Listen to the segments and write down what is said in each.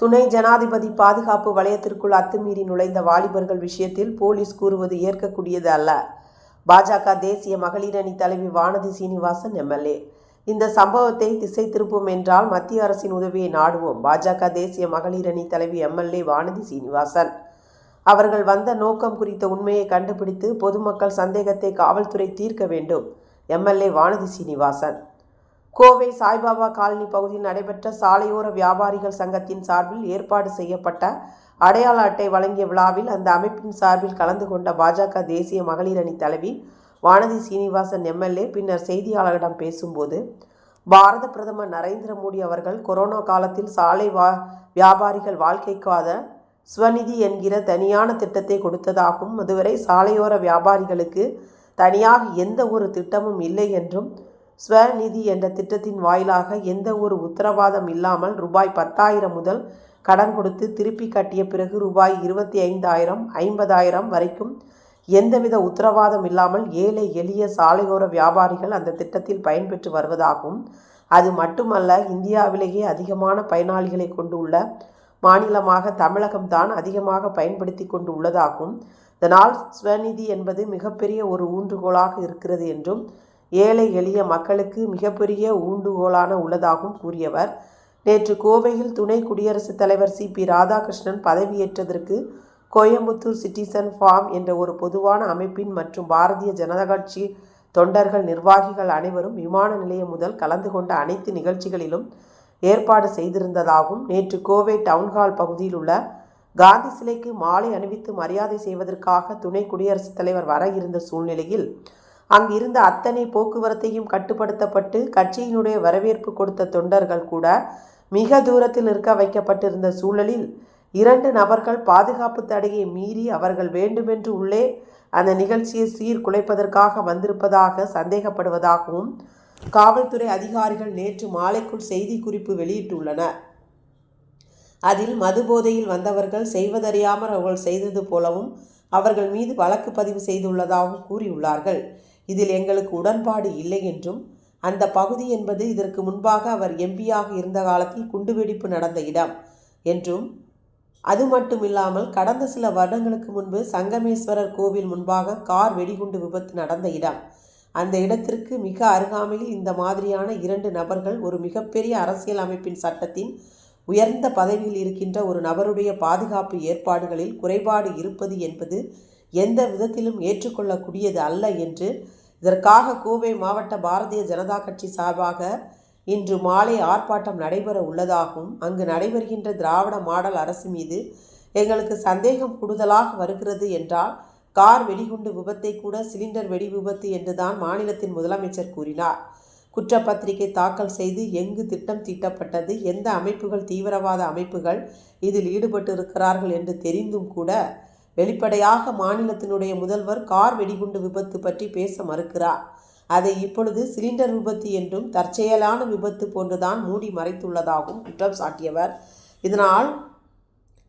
துணை ஜனாதிபதி பாதுகாப்பு வலயத்திற்குள் அத்துமீறி நுழைந்த வாலிபர்கள் விஷயத்தில் போலீஸ் கூறுவது ஏற்கக்கூடியது அல்ல. பாஜக தேசிய மகளிரணி தலைவி வானதி சீனிவாசன் எம்எல்ஏ இந்த சம்பவத்தை திசை திருப்பும் என்றால் மத்திய அரசின் உதவியை நாடுவோம். பாஜக தேசிய மகளிரணி தலைவி எம்எல்ஏ வானதி சீனிவாசன். அவர்கள் வந்த நோக்கம் குறித்த உண்மையை கண்டுபிடித்து பொதுமக்கள் சந்தேகத்தை காவல்துறை தீர்க்க வேண்டும். எம்எல்ஏ வானதி சீனிவாசன். கோவை சாய்பாபா காலனி பகுதியில் நடைபெற்ற சாலையோர வியாபாரிகள் சங்கத்தின் சார்பில் ஏற்பாடு செய்யப்பட்ட அடையாள அட்டை வழங்கிய விழாவில் அந்த அமைப்பின் சார்பில் கலந்து கொண்ட பாஜக தேசிய மகளிர் அணி தலைவி வானதி சீனிவாசன் எம்எல்ஏ பின்னர் செய்தியாளர்களிடம் பேசும்போது பாரத பிரதமர் நரேந்திர மோடி அவர்கள் கொரோனா காலத்தில் சாலை வா வியாபாரிகள் வாழ்க்கைக்காத ஸ்வநிதி என்கிற தனியான திட்டத்தை கொடுத்ததாகவும் அதுவரை சாலையோர வியாபாரிகளுக்கு தனியாக எந்த ஒரு திட்டமும் இல்லை என்றும் ஸ்வநிதி என்ற திட்டத்தின் வாயிலாக எந்த ஒரு உத்தரவாதம் இல்லாமல் ரூபாய் பத்தாயிரம் முதல் கடன் கொடுத்து திருப்பி கட்டிய பிறகு ரூபாய் இருபத்தி ஐந்தாயிரம் ஐம்பதாயிரம் வரைக்கும் எந்தவித உத்தரவாதம் இல்லாமல் ஏழை எளிய சாலையோர வியாபாரிகள் அந்த திட்டத்தில் பயன்பெற்று வருவதாகவும் அது மட்டுமல்ல இந்தியாவிலேயே அதிகமான பயனாளிகளை கொண்டுள்ள மாநிலமாக தமிழகம்தான் அதிகமாக பயன்படுத்தி கொண்டு உள்ளதாகவும் இதனால் ஸ்வநிதி என்பது மிகப்பெரிய ஒரு ஊன்றுகோலாக இருக்கிறது என்றும் ஏழை எளிய மக்களுக்கு மிகப்பெரிய ஊண்டுகோலான உள்ளதாகவும் கூறியவர். நேற்று கோவையில் துணை குடியரசுத் தலைவர் சி. பி. ராதாகிருஷ்ணன் பதவியேற்றதற்கு கோயம்புத்தூர் சிட்டிசன் ஃபார்ம் என்ற ஒரு பொதுவான அமைப்பின் மற்றும் பாரதிய ஜனதா கட்சி தொண்டர்கள் நிர்வாகிகள் அனைவரும் விமான நிலையம் முதல் கலந்து கொண்ட அனைத்து நிகழ்ச்சிகளிலும் ஏற்பாடு செய்திருந்ததாகவும் நேற்று கோவை டவுன்ஹால் பகுதியில் உள்ள காந்தி சிலைக்கு மாலை அணிவித்து மரியாதை செய்வதற்காக துணை குடியரசுத் தலைவர் வர இருந்த சூழ்நிலையில் அங்கிருந்த அத்தனை போக்குவரத்தையும் கட்டுப்படுத்தப்பட்டு கட்சியினுடைய வரவேற்பு கொடுத்த தொண்டர்கள் கூட மிக தூரத்தில் நிற்க வைக்கப்பட்டிருந்த சூழலில் இரண்டு நபர்கள் பாதுகாப்பு தடையை மீறி அவர்கள் வேண்டுமென்று உள்ளே அந்த நிகழ்ச்சியை சீர்குலைப்பதற்காக வந்திருப்பதாக சந்தேகப்படுவதாகவும் காவல்துறை அதிகாரிகள் நேற்று மாலைக்குள் செய்தி குறிப்பு வெளியிட்டுள்ளனர். அதில் மது போதையில் வந்தவர்கள் செய்வதறியாமல் அவர்கள் செய்தது போலவும் அவர்கள் மீது வழக்கு பதிவு செய்துள்ளதாகவும் கூறியுள்ளார்கள். இதில் எங்களுக்கு உடன்பாடு இல்லை என்றும் அந்த பகுதி என்பது இதற்கு முன்பாக அவர் எம்பியாக இருந்த காலத்தில் குண்டுவெடிப்பு நடந்த இடம் என்றும் அது மட்டுமில்லாமல் கடந்த சில வருடங்களுக்கு முன்பு சங்கமேஸ்வரர் கோவில் முன்பாக கார் வெடிகுண்டு விபத்து நடந்த இடம். அந்த இடத்திற்கு மிக அருகாமையில் இந்த மாதிரியான இரண்டு நபர்கள் ஒரு மிகப்பெரிய அரசியல் அமைப்பின் சட்டத்தின் உயர்ந்த பதவியில் இருக்கின்ற ஒரு நபருடைய பாதுகாப்பு ஏற்பாடுகளில் குறைபாடு இருப்பது என்பது எந்த விதத்திலும் ஏற்றுக்கொள்ளக்கூடியது அல்ல என்று இதற்காக கோவை மாவட்ட பாரதிய ஜனதா கட்சி சார்பாக இன்று மாலை ஆர்ப்பாட்டம் நடைபெற உள்ளதாகவும் அங்கு நடைபெறுகின்ற திராவிட மாடல் அரசு மீது எங்களுக்கு சந்தேகம் கூடுதலாக வருகிறது என்றால் கார் வெடிகுண்டு விபத்தை கூட சிலிண்டர் வெடி விபத்து என்றுதான் மாநிலத்தின் முதலமைச்சர் கூறினார். குற்றப்பத்திரிகை தாக்கல் செய்து எங்கு திட்டம் தீட்டப்பட்டது எந்த அமைப்புகள் தீவிரவாத அமைப்புகள் இதில் ஈடுபட்டு இருக்கிறார்கள் என்று தெரிந்தும் கூட வெளிப்படையாக மாநிலத்தினுடைய முதல்வர் கார் வெடிகுண்டு விபத்து பற்றி பேச மறுக்கிறார். அதை இப்பொழுது சிலிண்டர் விபத்து என்றும் தற்செயலான விபத்து போன்றுதான் மூடி மறைத்துள்ளதாகவும் குற்றம் சாட்டியவர். இதனால்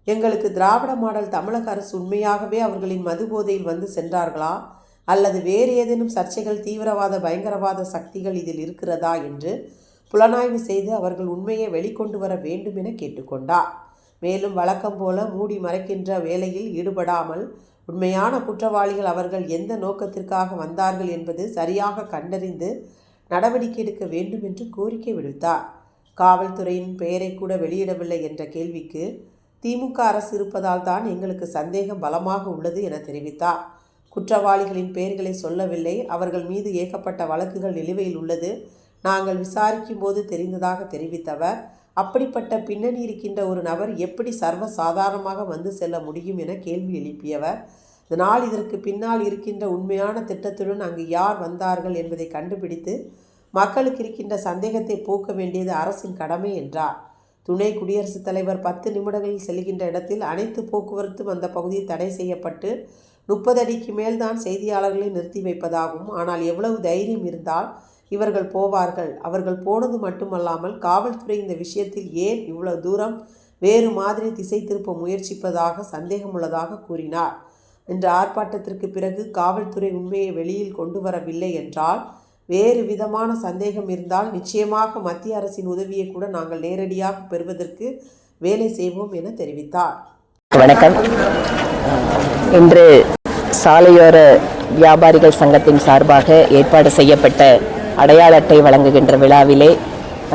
எங்களுக்கு திராவிட மாடல் தமிழக அரசு உண்மையாகவே அவர்களின் மது போதையில் வந்து சென்றார்களா? அல்லது வேறு ஏதேனும் சர்ச்சைகள் தீவிரவாத பயங்கரவாத சக்திகள் இதில் இருக்கிறதா? என்று புலனாய்வு செய்து அவர்கள் உண்மையை வெளிக்கொண்டு வர வேண்டும் என கேட்டுக்கொண்டார். மேலும் வழக்கம் போல மூடி மறைக்கின்ற வேலையில் ஈடுபடாமல் உண்மையான குற்றவாளிகள் அவர்கள் எந்த நோக்கத்திற்காக வந்தார்கள் என்பது சரியாக கண்டறிந்து நடவடிக்கை எடுக்க வேண்டும் என்று கோரிக்கை விடுத்தார். காவல்துறையின் பெயரை கூட வெளியிடவில்லை என்ற கேள்விக்கு திமுக அரசு இருப்பதால் தான் எங்களுக்கு சந்தேகம் பலமாக உள்ளது என தெரிவித்தார். குற்றவாளிகளின் பெயர்களை சொல்லவில்லை அவர்கள் மீது ஏகப்பட்ட வழக்குகள் நிலுவையில் உள்ளது. நாங்கள் விசாரிக்கும் போது தெரிந்ததாக தெரிவித்தவர் அப்படிப்பட்ட பின்னணி இருக்கின்ற ஒரு நபர் எப்படி சர்வ சாதாரணமாக வந்து செல்ல முடியும் என கேள்வி எழுப்பியவர். இதனால் இதற்கு பின்னால் இருக்கின்ற உண்மையான திட்டத்துடன் அங்கு யார் வந்தார்கள் என்பதை கண்டுபிடித்து மக்களுக்கு இருக்கின்ற சந்தேகத்தை போக்க வேண்டியது அரசின் கடமை என்றார். துணை குடியரசுத் தலைவர் பத்து நிமிடங்களில் செல்கின்ற இடத்தில் அனைத்து போக்குவரத்தும் அந்த பகுதியில் தடை செய்யப்பட்டு முப்பது அடிக்கு மேல்தான் செய்தியாளர்களை நிறுத்தி வைப்பதாகவும் ஆனால் எவ்வளவு தைரியம் இருந்தால் இவர்கள் போவார்கள். அவர்கள் போனது மட்டுமல்லாமல் காவல்துறை இந்த விஷயத்தில் ஏன் இவ்வளவு தூரம் வேறு மாதிரி திசை திருப்ப முயற்சிப்பதாக சந்தேகமுள்ளதாக கூறினார். என்ற ஆர்ப்பாட்டத்திற்கு பிறகு காவல்துறை உண்மையை வெளியில் கொண்டு வரவில்லை என்றால் வேறு விதமான சந்தேகம் இருந்தால் நிச்சயமாக மத்திய அரசின் உதவியை கூட நாங்கள் நேரடியாக பெறுவதற்கு வேலை செய்வோம் என தெரிவித்தார். வணக்கம். இன்று சாலையோர வியாபாரிகள் சங்கத்தின் சார்பாக ஏற்பாடு செய்யப்பட்ட அடையாள அட்டை வழங்குகின்ற விழாவிலே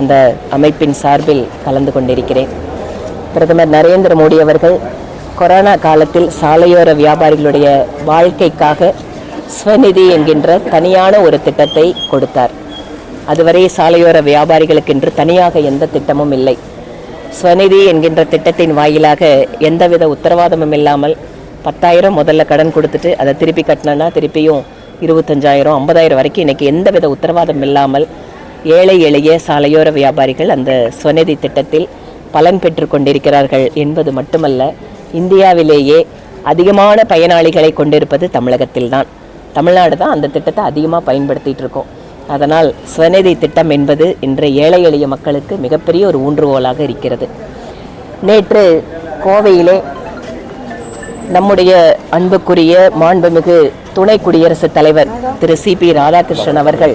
அந்த அமைப்பின் சார்பில் கலந்து கொண்டிருக்கிறேன். பிரதமர் நரேந்திர மோடி அவர்கள் கொரோனா காலத்தில் சாலையோர வியாபாரிகளுடைய வாழ்க்கைக்காக ஸ்வநிதி என்கின்ற தனியான ஒரு திட்டத்தை கொடுத்தார். அதுவரை சாலையோர வியாபாரிகளுக்கென்று தனியாக எந்த திட்டமும் இல்லை. ஸ்வநிதி என்கின்ற திட்டத்தின் வாயிலாக எந்தவித உத்தரவாதமும் இல்லாமல் பத்தாயிரம் முதல்ல கடன் கொடுத்துட்டு அதை திருப்பி கட்டினா திருப்பியும் இருபத்தஞ்சாயிரம் ஐம்பதாயிரம் வரைக்கும் இன்னைக்கு எந்தவித உத்தரவாதம் இல்லாமல் ஏழை எளிய சாலையோர வியாபாரிகள் அந்த ஸ்வநிதி திட்டத்தில் பலன் பெற்று கொண்டிருக்கிறார்கள் என்பது மட்டுமல்ல இந்தியாவிலேயே அதிகமான பயனாளிகளை கொண்டிருப்பது தமிழகத்தில்தான் தமிழ்நாடு தான் அந்த திட்டத்தை அதிகமாக பயன்படுத்திகிட்டு இருக்கோம். அதனால் ஸ்வநிதி திட்டம் என்பது இன்றைய ஏழை எளிய மக்களுக்கு மிகப்பெரிய ஒரு ஊன்றுகோலாக இருக்கிறது. நேற்று கோவையிலே நம்முடைய அன்புக்குரிய மாண்புமிகு துணை குடியரசுத் தலைவர் திரு சி பி ராதாகிருஷ்ணன் அவர்கள்.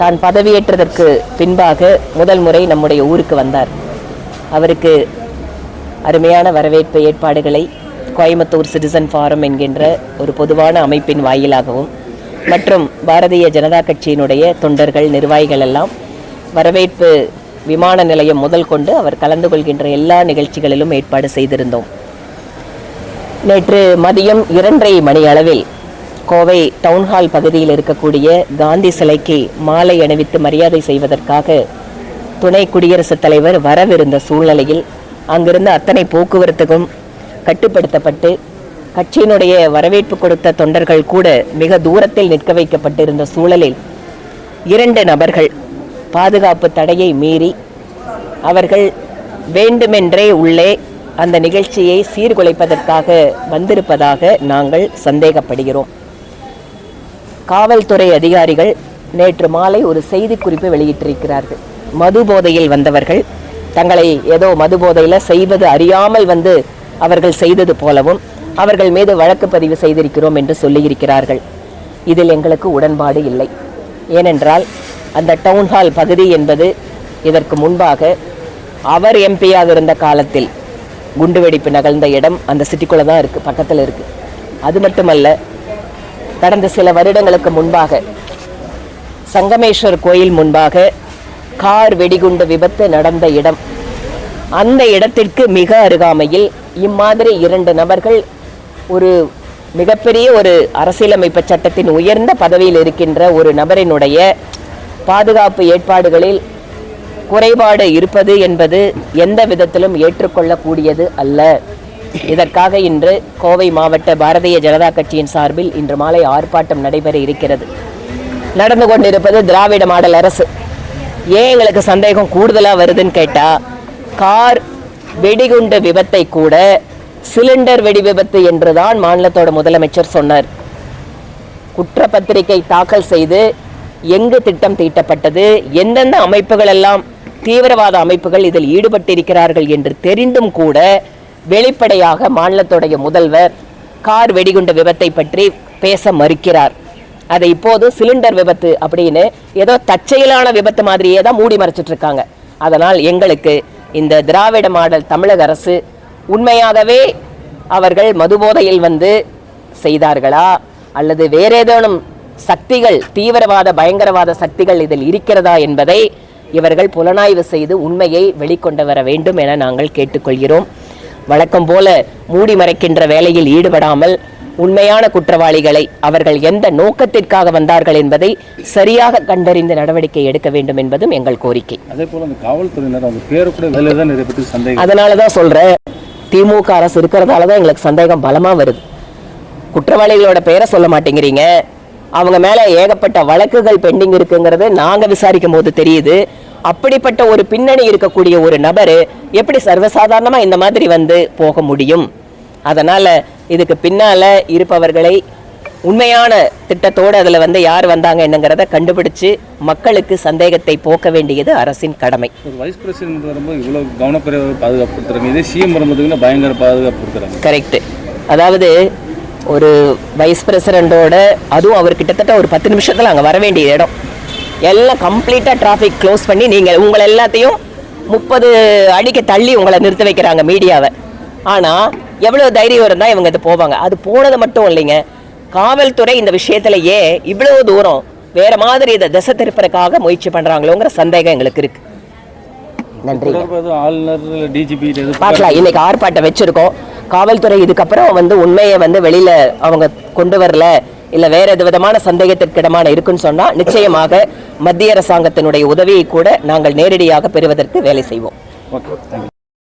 தான் பதவியேற்றதற்கு பின்பாக முதல் முறை நம்முடைய ஊருக்கு வந்தார். அவருக்கு அருமையான வரவேற்பு ஏற்பாடுகளை கோயம்புத்தூர் சிட்டிசன் ஃபாரம் என்கின்ற ஒரு பொதுவான அமைப்பின் வாயிலாகவும் மற்றும் பாரதிய ஜனதா கட்சியினுடைய தொண்டர்கள் நிர்வாகிகள் எல்லாம் வரவேற்பு விமான நிலையம் முதல் கொண்டு அவர் கலந்து கொள்கின்ற எல்லா நிகழ்ச்சிகளிலும் ஏற்பாடு செய்திருந்தோம். நேற்று மதியம் இரண்டரை மணி அளவில் கோவை டவுன்ஹால் பகுதியில் இருக்கக்கூடிய காந்தி சிலைக்கு மாலை அணிவித்து மரியாதை செய்வதற்காக துணை குடியரசுத் தலைவர் வரவிருந்த சூழ்நிலையில் அங்கிருந்த அத்தனை போக்குவரத்துக்கும் கட்டுப்படுத்தப்பட்டு கட்சியினுடைய வரவேற்பு கொடுத்த தொண்டர்கள் கூட மிக தூரத்தில் நிற்க வைக்கப்பட்டிருந்த சூழலில் இரண்டு நபர்கள் பாதுகாப்பு தடையை மீறி அவர்கள் வேண்டுமென்றே உள்ளே அந்த நிகழ்ச்சியை சீர்குலைப்பதற்காக வந்திருப்பதாக நாங்கள் சந்தேகப்படுகிறோம். காவல்துறை அதிகாரிகள் நேற்று மாலை ஒரு செய்திக்குறிப்பு வெளியிட்டிருக்கிறார்கள். மது போதையில் வந்தவர்கள் தங்களை ஏதோ மது போதையில் செய்வது அறியாமல் வந்து அவர்கள் செய்தது போலவும் அவர்கள் மீது வழக்கு பதிவு செய்திருக்கிறோம் என்று சொல்லியிருக்கிறார்கள். இதில் எங்களுக்கு உடன்பாடு இல்லை. ஏனென்றால் அந்த டவுன்ஹால் பகுதி என்பது இதற்கு முன்பாக அவர் எம்பியாக இருந்த காலத்தில் குண்டுவெடிப்பு நகர்ந்த இடம் அந்த சிட்டிக்குள்ளே தான் இருக்குது பக்கத்தில் இருக்குது. அது மட்டுமல்ல கடந்த சில வருடங்களுக்கு முன்பாக சங்கமேஸ்வர் கோயில் முன்பாக கார் வெடிகுண்டு விபத்து நடந்த இடம். அந்த இடத்திற்கு மிக அருகாமையில் இம்மாதிரி இரண்டு நபர்கள் ஒரு மிகப்பெரிய ஒரு அரசியலமைப்பு சட்டத்தின் உயர்ந்த பதவியில் இருக்கின்ற ஒரு நபரினுடைய பாதுகாப்பு ஏற்பாடுகளில் குறைபாடு இருப்பது என்பது எந்த விதத்திலும் ஏற்றுக்கொள்ளக்கூடியது அல்ல. இதற்காக இன்று கோவை மாவட்ட பாரதிய ஜனதா கட்சியின் சார்பில் இன்று மாலை ஆர்ப்பாட்டம் நடைபெற இருக்கிறது. நடந்து கொண்டிருப்பது திராவிட மாடல் அரசு. ஏன் எங்களுக்கு சந்தேகம் கூடுதலாக வருதுன்னு கேட்டால் கார் வெடிகுண்டு விபத்தை கூட சிலிண்டர் வெடி விபத்து என்றுதான் மாநிலத்தோட முதலமைச்சர் சொன்னார். குற்றப்பத்திரிகை தாக்கல் செய்து எங்கு திட்டம் தீட்டப்பட்டது எந்தெந்த அமைப்புகள் எல்லாம் தீவிரவாத அமைப்புகள் இதில் ஈடுபட்டிருக்கிறார்கள் என்று தெரிந்தும் கூட வெளிப்படையாக மாநிலத்துடைய முதல்வர் கார் வெடிகுண்டு விபத்தை பற்றி பேச மறுக்கிறார். அதை இப்போது சிலிண்டர் விபத்து அப்படின்னு ஏதோ தற்செயலான விபத்து மாதிரியே தான் மூடி மறைச்சிட்டு இருக்காங்க அதனால் எங்களுக்கு இந்த திராவிட மாடல் தமிழக அரசு உண்மையாகவே அவர்கள் மதுபோதையில் வந்து செய்தார்களா? அல்லது வேறேதேனும் சக்திகள் தீவிரவாத பயங்கரவாத சக்திகள் இதில் இருக்கிறதா என்பதை இவர்கள் புலனாய்வு செய்து உண்மையை வெளிக்கொண்டு வர வேண்டும் என நாங்கள் கேட்டுக்கொள்கிறோம். வழக்கம் போல மூடி மறைக்கின்ற வேலையில் ஈடுபடாமல் உண்மையான குற்றவாளிகளை அவர்கள் எந்த நோக்கத்திற்காக வந்தார்கள் என்பதை சரியாக கண்டறிந்து நடவடிக்கை எடுக்க வேண்டும் என்பதும் எங்கள் கோரிக்கை. அதே போல அந்த காவல்துறையினர் அவங்க பேரு கூட வேலை தான் நிறைய பேருக்கு சந்தேகம். அதனால தான் சொல்கிறேன் திமுக அரசு இருக்கிறதால தான் எங்களுக்கு சந்தேகம் பலமாக வருது. குற்றவாளிகளோட பெயரை சொல்ல மாட்டேங்கிறீங்க. அவங்க மேலே ஏகப்பட்ட வழக்குகள் பெண்டிங் இருக்குங்கிறது நாங்கள் விசாரிக்கும் போது தெரியுது. அப்படிப்பட்ட ஒரு பின்னணி இருக்கக்கூடிய ஒரு நபர் எப்படி சர்வசாதாரணமாக இந்த மாதிரி வந்து போக முடியும்? அதனால் இதுக்கு பின்னால் இருப்பவர்களை உண்மையான திட்டத்தோடு அதில் வந்து யார் வந்தாங்க என்னங்கிறத கண்டுபிடிச்சு மக்களுக்கு சந்தேகத்தை போக்க வேண்டியது அரசின் கடமை. ஒரு வைஸ் பிரசிடென்ட் வரும்போது இவ்வளவு கவனக்குறைவாக பாதுகாப்பு கொடுத்துறாங்க இதே சிஎம் வரும்போதுக்குன்னா பயங்கர பாதுகாப்பு கொடுக்குறாங்க. கரெக்ட் அதாவது ஒரு வைஸ் பிரசிடெண்ட்டோட அதுவும் அவர் கிட்டத்தட்ட ஒரு பத்து நிமிஷத்தில் அங்கே வர வேண்டிய இடம். எல்லாம் கம்ப்ளீட்டாக டிராஃபிக் க்ளோஸ் பண்ணி நீங்கள் உங்களை எல்லாத்தையும் முப்பது அடிக்கு தள்ளி உங்களை நிறுத்த வைக்கிறாங்க மீடியாவை. ஆனால் எவ்வளோ தைரியம் இருந்தால் இவங்க இது போவாங்க. அது போனது மட்டும் இல்லைங்க. காவல்துறை இந்த விஷயத்துலையே இவ்வளோ தூரம் வேறு மாதிரி இதை திசை திருப்பறக்காக முயற்சி பண்ணுறாங்களோங்கிற சந்தேகம் எங்களுக்கு இருக்குது நன்றி. பார்க்கலாம். இன்னைக்கு ஆர்ப்பாட்டம் வச்சிருக்கோம். காவல்துறை இதுக்கப்புறம் வந்து உண்மையை வந்து வெளியில அவங்க கொண்டு வரல இல்ல வேற எது விதமான சந்தேகத்திற்கிடமான இருக்குன்னு சொன்னா நிச்சயமாக மத்திய அரசாங்கத்தினுடைய உதவியை கூட நாங்கள் நேரடியாக பெறுவதற்கு வேலை செய்வோம். ஓகே